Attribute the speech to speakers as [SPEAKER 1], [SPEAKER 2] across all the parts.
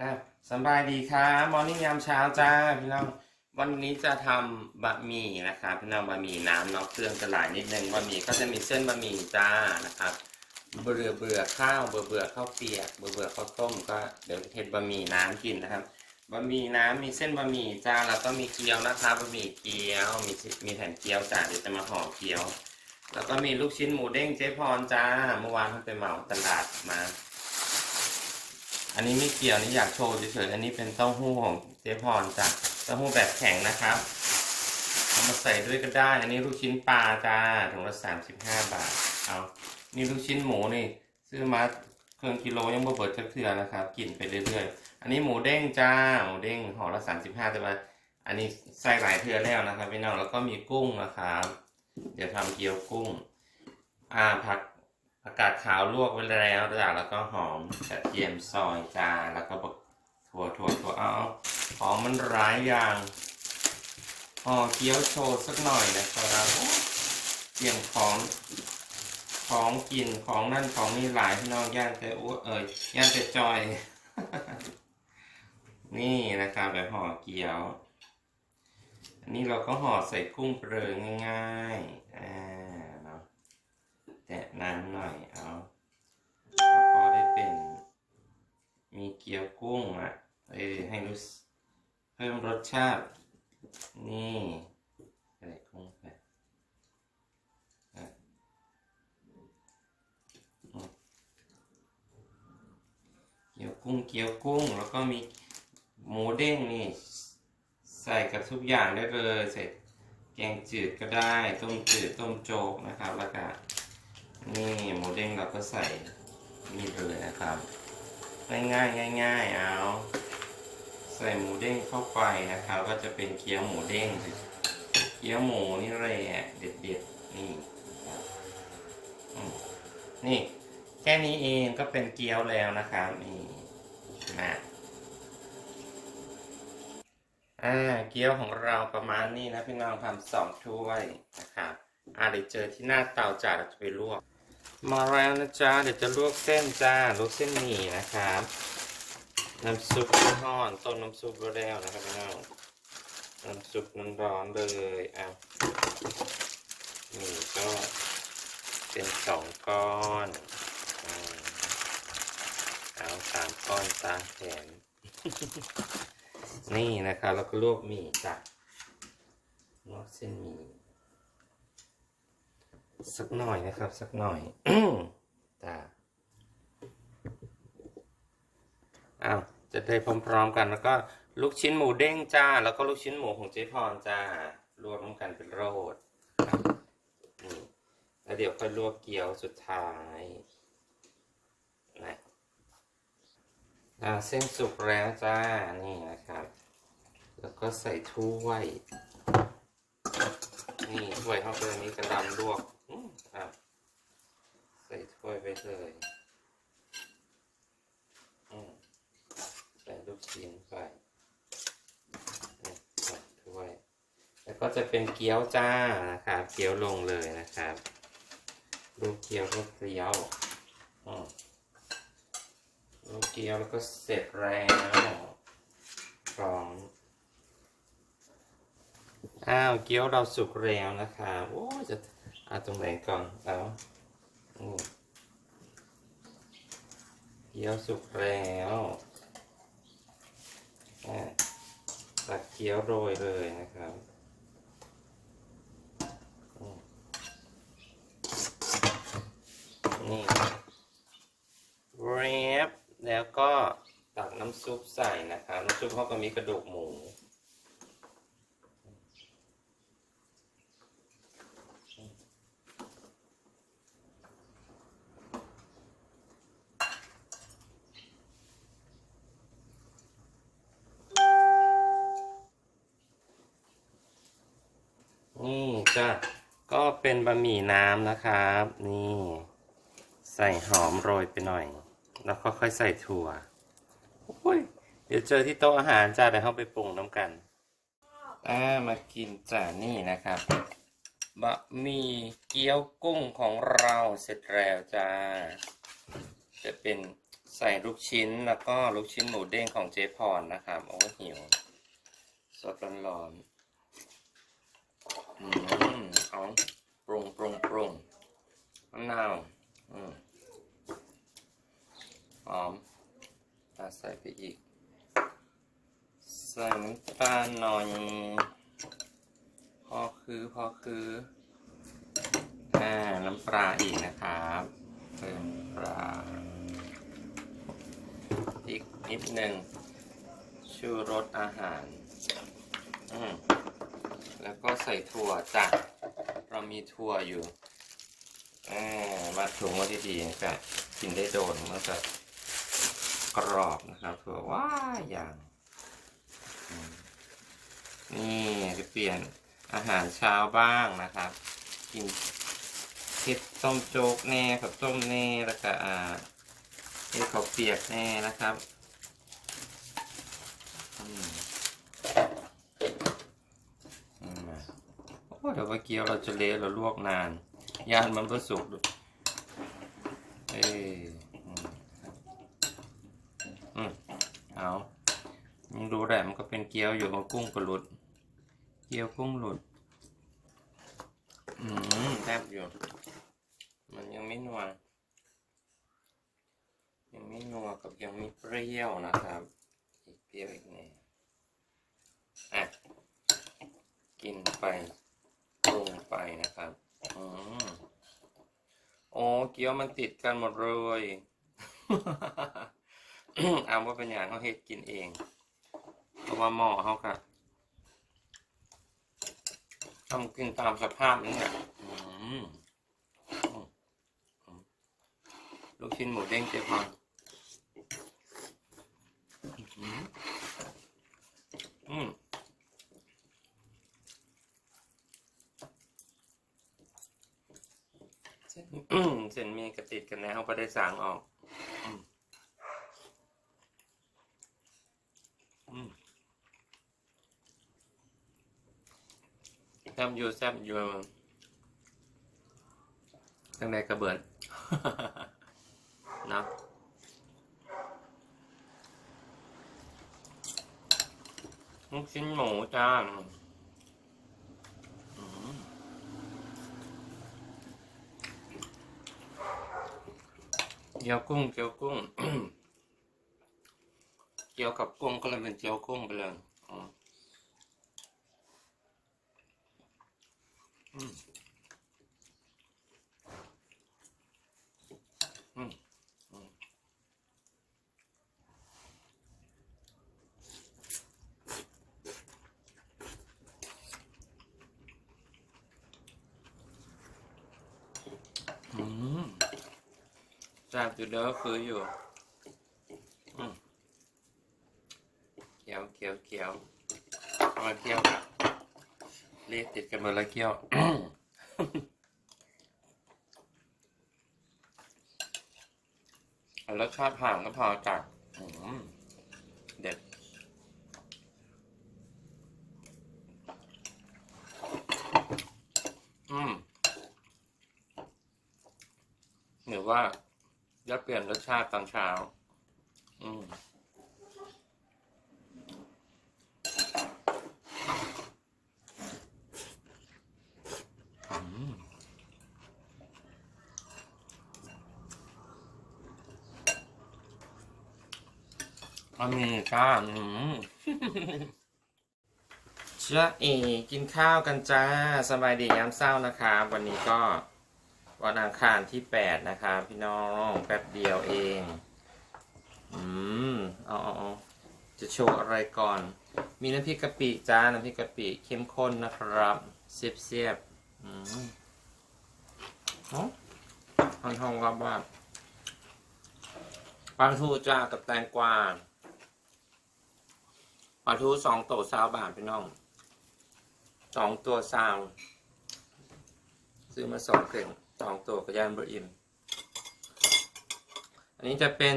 [SPEAKER 1] อะสบายดีครับมอร์นิ่งยามเช้าจ้าพี่น้องวันนี้จะทำบะหมี่นะครับพี่น้องบะหมี่น้ำเนาะเครื่องจะหลายนิดนึงบะหมี่ก็จะมีเส้นบะหมี่จ้านะครับ เบื่อเบื่อข้าวเบื่อเบื่อข้าวเปียกเบื่อเบื่อข้าวต้มก็เดี๋ยวเทบะหมี่น้ำกินนะครับบะหมี่น้ำมีเส้นบะหมี่จ้าแล้วก็มีเกี๊ยวนะครับบะหมี่เกี๊ยวมีมีแผ่นเกี๊ยวจ้าเดี๋ยวจะมาห่อเกี๊ยว แล้วก็มีลูกชิ้นหมูเด้งเจ๊พรจ้าเมื่อวานเพิ่งไปเหมาตลาดมา อันนี้ไม่เกี่ยวนี่อยากโชว์เฉยๆอันนี้เป็นเต้าหู้ของเจ๊พรจ้ะเต้าหู้แบบแข็งนะครับเอามาใส่ด้วยก็ได้ อันนี้ลูกชิ้นปลาจ้าถุงละสามสิบห้าบาทเอานี่ลูกชิ้นหมูนี่ซื้อมาเครื่องกิโลยังบ่เบิดจักเทื่อนะครับกินไปเรื่อยๆอันนี้หมูเด้งจ้าหมูเด้งห่อละสามสิบห้าแต่ว่าอันนี้ใส่หลายเทื่อแล้วนะครับพี่น้องแล้วก็มีกุ้งนะครับเดี๋ยวทำเกี๊ยวกุ้ง อ่าผัก ผักกาดขาวลวกไว้แล้วจ้าแล้วก็หอมกระเทียมซอยจ้าแล้วก็บกถั่วถั่วถั่วเอาหอมมันหลายอย่างห่อเกี๊ยวโชว์สักหน่อยนะครับเตรียมของของกินของนั่นของนี่หลายพี่น้องย่านแต่อ้วเอ่ยย่านแต่จอย นี่นะครับแบบห่อเกี๊ยว อันนี้เราก็ห่อใส่กุ้งเปลือยง่ายๆอ่า แตะน้ำหน่อยเอาแล้วก็ได้เป็น มีเกี๊ยวกุ้งอะ เออให้รู้เพิ่มรสชาติ นี่ใส่กุ้งไปอะเกี๊ยวกุ้งเกี๊ยวกุ้ง แล้วก็มีหมูเด้งนี่ ใส่กับทุกอย่างได้เลยใส่แกงจืดก็ได้ ต้มจืดต้มโจ๊กนะครับแล้วก็ นี่หมูเด้งเราก็ใส่นี่เลยนะครับง่ายง่ายๆง่ายๆเอาใส่หมูเด้งเข้าไปนะครับ ก็จะเป็นเกี๊ยวหมูเด้งเกี๊ยวหมูนี่แหละเด็ดเด็ดๆนี่นี่แค่นี้เองก็เป็นเกี๊ยวแล้วนะครับนี่นะอ่าเกี๊ยวของเราประมาณนี้นะพี่น้องทำสองถ้วยนะครับอ่าเดี๋ยวเจอที่หน้าเตาจ้าเราจะไปลวก มาแล้วนะจ๊ะเดี๋ยวจะลวกเส้นจ้าลวกเส้นหมี่นะครับน้ำซุปร้อนต้มน้ำซุปไว้แล้วนะครับพี่น้องน้ำซุปน้ำร้อนเลยอะนี่ก็เป็นสองก้อนเอาสามก้อนตามแผนนี่นะครับแล้วก็ลวกหมี่จ้ะลวกเส้นหมี่ สักหน่อยนะครับ สักหน่อยจ้าอ้าวจะได้พร้อมๆกันแล้วก็ลูกชิ้นหมูเด้งจ้า แล้วก็ลูกชิ้นหมูของเจ๊พรจ้ารวมกันเป็นโรดนี่แล้วเดี๋ยวค่อยลวกเกี๊ยวสุดท้ายนะเส้นสุกแล้วจ้านี่นะครับ แล้วก็ใส่ถ้วย นี่ถ้วยเข้าไปนี้กระดำลวกอืมครับใส่ถ้วยไปเลยอืมใส่ลูกชิ้นไปนี่ใส่ถ้วย แล้วก็จะเป็นเกี๊ยวจ้านะครับ เกี๊ยวลงเลยนะครับลูกเกี๊ยวก็เกี๊ยวอืมลูกเกี๊ยวแล้วก็เสร็จแล้วพร้อม อ้าวเกี๊ยวเราสุกแล้วนะครับโอ้จะเอาตรงไหนก่อนเอาเกี๊ยวสุกแล้วตักเกี๊ยวโรยเลยนะครับนี่เรียบแล้วก็ตักน้ำซุปใส่นะครับน้ำซุปเขาก็มีกระดูกหมู นี่จ้ะก็เป็นบะ หมี่น้ำนะครับ นี่ ใส่หอมโรยไปหน่อย แล้วก็ค่อยใส่ถั่วโอ้ยเดี๋ยวเจอที่โต๊ะอาหารจ้าเดี๋ยวเข้าไปปรุงน้ำกันอ่ามากินจ้านี่นะครับบะหมี่เกี๊ยวกุ้งของเราเสร็จแล้วจ้า จะเป็นใส่ลูกชิ้นแล้วก็ลูกชิ้นหมูเด้งของเจ๊พรนะครับ โอ้หิวสดร้อนๆ อืม เอา ปรุงปรุงปรุงมะนาวอืมหอมตาใส่ไปอีก ใส่น้ำตาลหน่อย พอคือพอคืออ่าน้ำปลาอีกนะครับเติมปลาอีกนิดหนึ่งชูรสอาหาร อืมแล้วก็ใส่ถั่วจ้ะ เรามีถั่วอยู่อ่ามาถุงไว้ดีๆนะครับกินได้โดนมันจะกรอบนะครับถั่วว้าอย่าง นี่จะเปลี่ยนอาหารเช้าบ้างนะครับ กินเห็ดต้มโจ๊กแน่กับต้มแน่แล้วก็อ่าเห็ดข้าเปียกแน่นะครับอืมอืมโอ้ เดี๋ยวเมื่อกี้เราจะเละเราลวกนานย่านมันก็สุกเอ้ยอืมอืมเอายังดูแหละมันก็เป็นเกี๊ยวอยู่กุ้งก็หลุด เกี๊ยวกุ้งหลุด อืมแทบอยู่ มันยังไม่นัวยังไม่นัวกับยังไม่เปรี้ยวนะครับ อีกเปรี้ยวอีกแน่อะ กินไป ไปนะครับอืมโอ้เกี๊ยวมันติดกันหมดเลยเอาว่าเป็นอย่างเขาเฮ็ดกินเอง เพราะว่าหม้อเขาค่ะทำกินตามสภาพนี่แหละลูกชิ้นหมูเด้งเจ๊พรอืมอืม เส้นอืมเส้นมีกระติดกันแล้วไปได้สางออกอืมอืมแซมยู่แซมอยู่ตั้งแต่กระเบิดนะลูกชิ้นหมูจ้า เกี๊ยวกุ้งเกี๊ยวกุ้งเกี๊ยวกับกุ้งก็เลยเป็นเกี๊ยวกุ้งไปเลยอืม อืมอืมอืมอืม แซ่บอเด้อคืออยู่เขียวเขียวเขียวอามาเขียวกับเรียกติดกันหมดแล้วเขียวแล้วชาติผ่านก็พอจากอืมเด็ด อืมหรือว่า จะเปลี่ยนรสชาติตอนเช้า อืมอืมมันมีจ้าอืมจ้าเอกินข้าวกันจ้า สบายดียามเศร้านะครับ วันนี้ก็ วันอังคารที่แปดนะครับพี่น้องแป๊บเดียวเอง อืมเอาเอาเอาจะโชว์อะไรก่อน มีน้ำพริกกะปิจ้าน้ำพริกกะปิเข้มข้นนะครับเสียบเสียบอืมอ๋อทองทองรับว่าปลาทูจ้ากับแตงกวาปลาทูสองตัวซาวบาทพี่น้องสองตัวซาว ซื้อมาสองเข่ง สองตัวกระยานบะอิ่ม อันนี้จะเป็น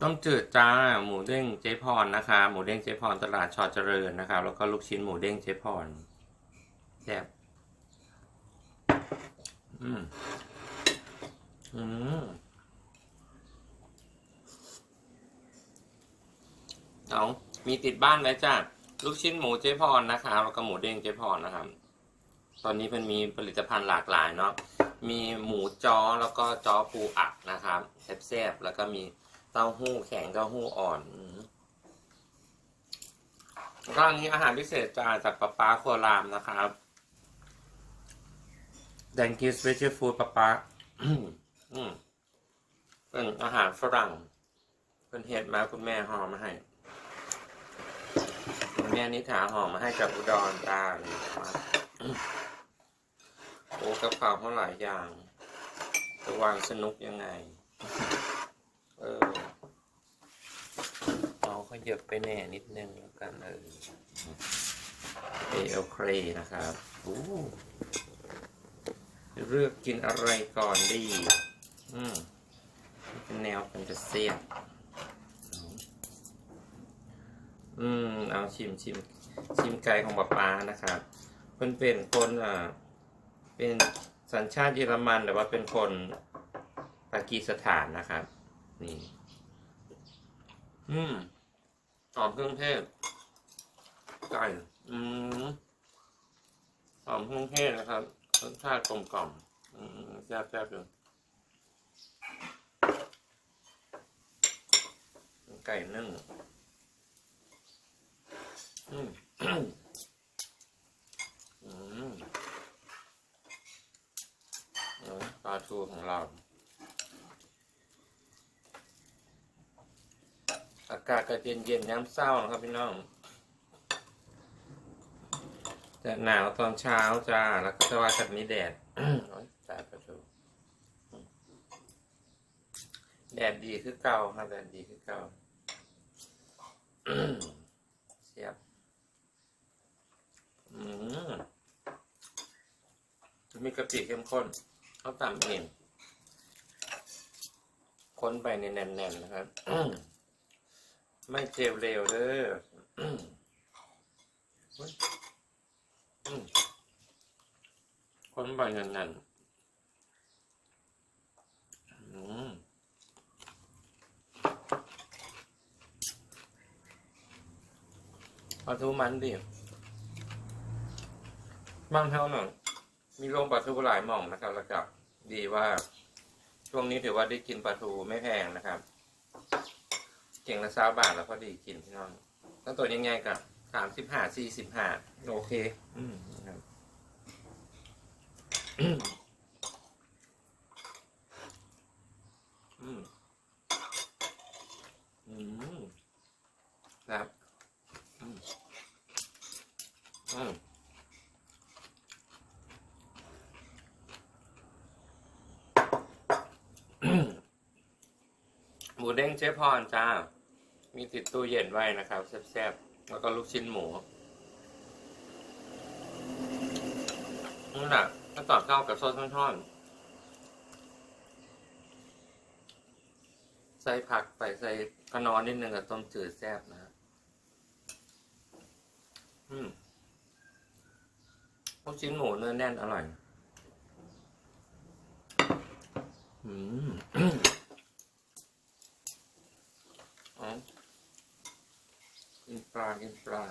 [SPEAKER 1] ต้มจืดจ้าหมูเด้งเจ๊พรนะคะ หมูเด้งเจ๊พรตลาดชอเจริญนะครับ แล้วก็ลูกชิ้นหมูเด้งเจ๊พรแซ่บอืมอืมสองมีติดบ้านไว้จ้าลูกชิ้นหมูเจ๊พรนะคะแล้วก็หมูเด้งเจ๊พรนะครับ ตอนนี้มันมีผลิตภัณฑ์หลากหลายเนาะ มีหมูจ้อแล้วก็จ้อปูอัดนะครับแซ่บๆแล้วก็มีเต้าหู้แข็งเต้าหู้อ่อนอืมร้านนี้อาหารพิเศษจาจากป๊าป๊าโครามนะครับ Thank you special food ป๊าป๊าอืมเป็นอาหารฝรั่ง เป็นเห็ดมาคุณแม่ห่อมาให้คุณแม่นิถาห่อมาให้จากอุดรตาเลยครับ โอ้กับข่าเขาหลายอย่างจะวางสนุกยังไง เออเอาเขาหยบไปแน่นิดนึงแล้วกันเออเอเอลเครนะครับโอ้เลือกกินอะไรก่อนดี อืมเป็นแนวเป็นจะเสียบอืม เอาชิมชิมชิมไก่ของป๊าป๊านะครับเพิ่นเป็นคนอ่า เป็นสัญชาติเยอรมันแต่ว่าเป็นคนปากีสถานนะครับ นี่ อืมหอมเครื่องเทศไก่อืมหอมเครื่องเทศนะครับรสชาติกลมกล่อมแซ่บแซ่บเลยไก่นึ่งอืมอืมเออ ปลาทูของเรา อากาศก็เย็นเย็นย้ำเศร้านะครับพี่น้องจะหนาวตอนเช้าจ้า แล้วก็จะว่ากันมีแดดตายปลาทูแดดดีคือเก่าครับแดดดีคือเก่าเสียบ อืมมีกะปิเข้มข้น เขาตำเองค้นไปในแน่นๆนะครับ ไม่เจลเร็วเด้อค้นไปแน่นๆอืมปลาทูมันดิบางเท่าหน่อย มีโรงปลาทูหลายหม่องนะครับแล้วก็ดีว่า ช่วงนี้ถือว่าได้กินปลาทูไม่แพงนะครับเก่งละสาบาทแล้วพอดีกินพี่น้องถ้าตัวยังไงกับสามสิบห้าสี่สิบห้าโอเค อืมนะครับอืม อืมอืมครับอืมอืม หมู เด้งเจ๊พรจ้า มีติดตู้เย็นไว้นะครับแซ่บๆ แล้วก็ลูกชิ้นหมูนั่นแหละถ้าตอนเข้ากับซอสท่อนๆ ใส่ผักไปใส่ขนอนนิดนึงกับต้มจืดแซ่บนะฮะอืมลูกชิ้นหมูเนื้อแน่นอร่อย อืม อ๋อกินป ลากินปลา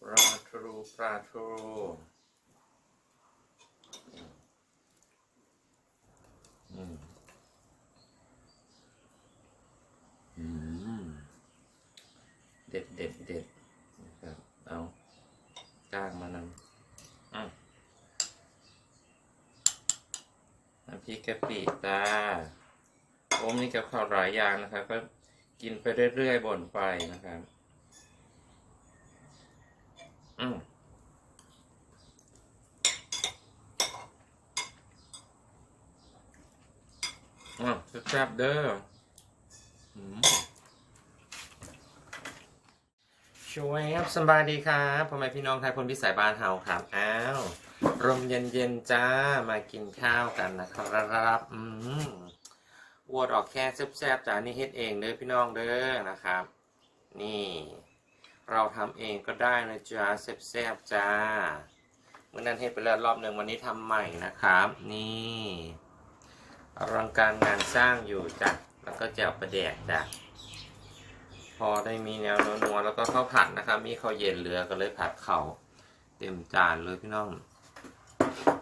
[SPEAKER 1] ปลาทูปลาทูอืมอืมเด็ดเด็ดเด็ดนะครับเอาจ้างมานำอะน้ำพริ กะปิตาโอ้มีกับข้าวหลายอย่างนะครับ ก็กินไปเรื่อยๆบ่นไปนะครับ อืมอะแซ่บเด้อม ช่วยครับสบายดีครับพ่อแม่พี่น้องไทยคนพิสัยบ้านเฮาครับ อ้าวลมเย็นๆจ้า มากินข้าวกันนะครับอืมอวดอกแค่แซ่บๆจ้านี่เฮ็ดเองเด้อพี่น้องเด้อนะครับ นี่ เราทำเองก็ได้นะจ้าแซ่บๆจ้าวันนั้นเฮ็ดไปแล้วรอบหนึ่งวันนี้ทำใหม่นะครับ นี่อลังการงานสร้างอยู่จ้ะแล้วก็แจวประแดกจ้ะ พอได้มีแนวนัวแล้วก็ข้าวผัดนะครับ มีข้าวเย็นเหลือก็เลยผัดเข่าเต็มจานเลยพี่น้อง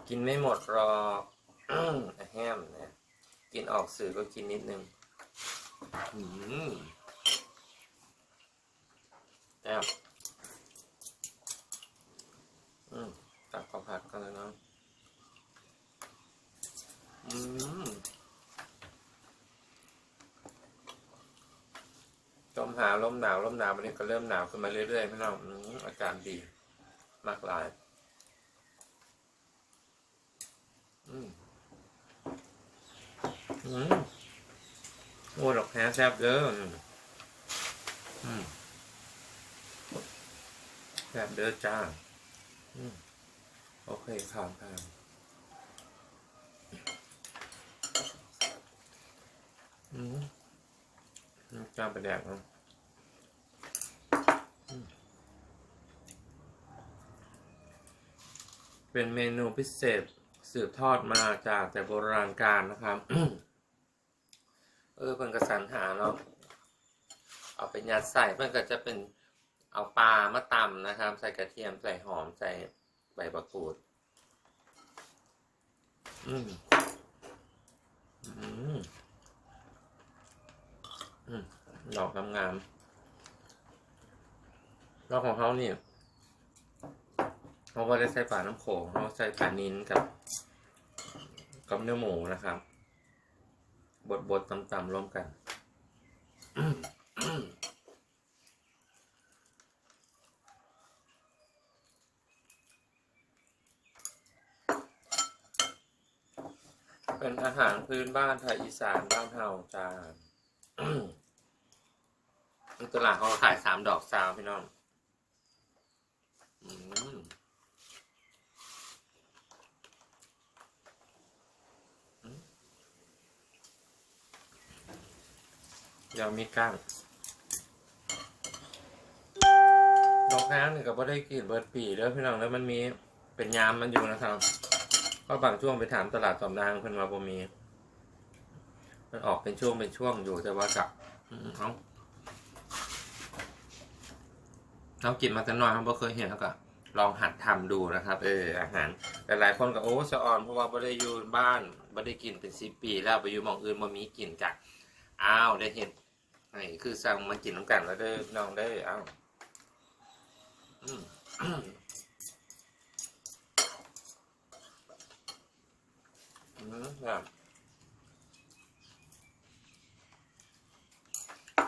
[SPEAKER 1] กินไม่หมดรอแฮมนะกินออกสื่อก็กินนิดนึงอืมแซ่บอืมตักข้าวผัดกันเลยนะอืม จมหาลมหนาวลมหนาววันนี้ก็เริ่มหนาวขึ้นมาเรื่อยๆพี่น้องอาการดีมากหลาย อืมอืมโอ้ดอกแคแซ่บเด้ออืมแซ่บเด้อจ้า อืมโอเคผ่านผ่านอืมจ้าไปแดกเนาะอืม เป็นเมนูพิเศษสืบทอดมาจากแต่โบราณกาลนะครับ เออเพิ่นกระสันหาเนาะเอาไปยัดใส่เพิ่นก็จะเป็นเอาปลามาตำนะครับ ใส่กระเทียมใส่หอมใส่ใบมะกรูด อืมอืมอืมดอกงามๆดอกของเขาเนี่ย เขาก็ได้ใส่ปลาน้ำโขงเขาใส่ปลานินกับกับเนื้อหมูนะครับ บดบดๆตำๆร่วมกันเป็นอาหารพื้นบ้านไทยอีสานบ้านเฮาจ้านตลาดเขาขายสามดอกซาวพี่น้อง อืม ยังมีก้างดอกน้ำนี่ก็บ่ได้กินเบิร์ดปีเด้อพี่น้องแล้วมันมีเป็นยามมันอยู่นะครับก็บางช่วงไปถามตลาดสำนางเพิ่นมาบ่มี มันออกเป็นช่วงเป็นช่วงอยู่แต่ว่ากับเขาเรากินมาแต่น้อยเขาบ่เคยเห็นแล้วก็ลองหัดทำดูนะครับเอออาหารหลายๆคนก็โอ้สะออนเพราะว่าบ่ได้อยู่บ้านบ่ได้กินเป็นสิบปี แล้วไปอยู่หมองอื่นบ่มีกินจ้ะอ้าวได้เห็น นี่คือสั่งมากินน้ำกันแล้วเด้อน้องเด้อเอ้าอืมอืมครับ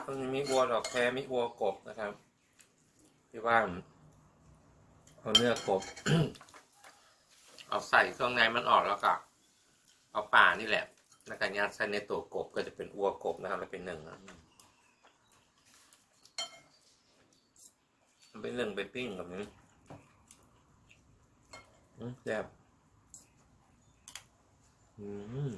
[SPEAKER 1] ตรงนี้มีวัวดอกแครมีวัวกบนะครับที่ว่าเอาเนื้อกบ เอาใส่เครื่องในมันออกแล้วก็เอาป่านี่แหละแล้วก็ยัดใส่ในตัวกบก็จะเป็นวัวกบนะครับ แล้วเป็นหนึ่งนะ มันเป็นเรื่องไปปิ้งกับนี้แซ่บอืม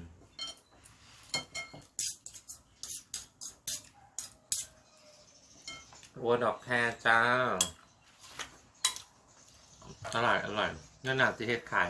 [SPEAKER 1] วัวดอกแครจ้า อร่อย อร่อยนั่นน่ะที่เฮ็ดขาย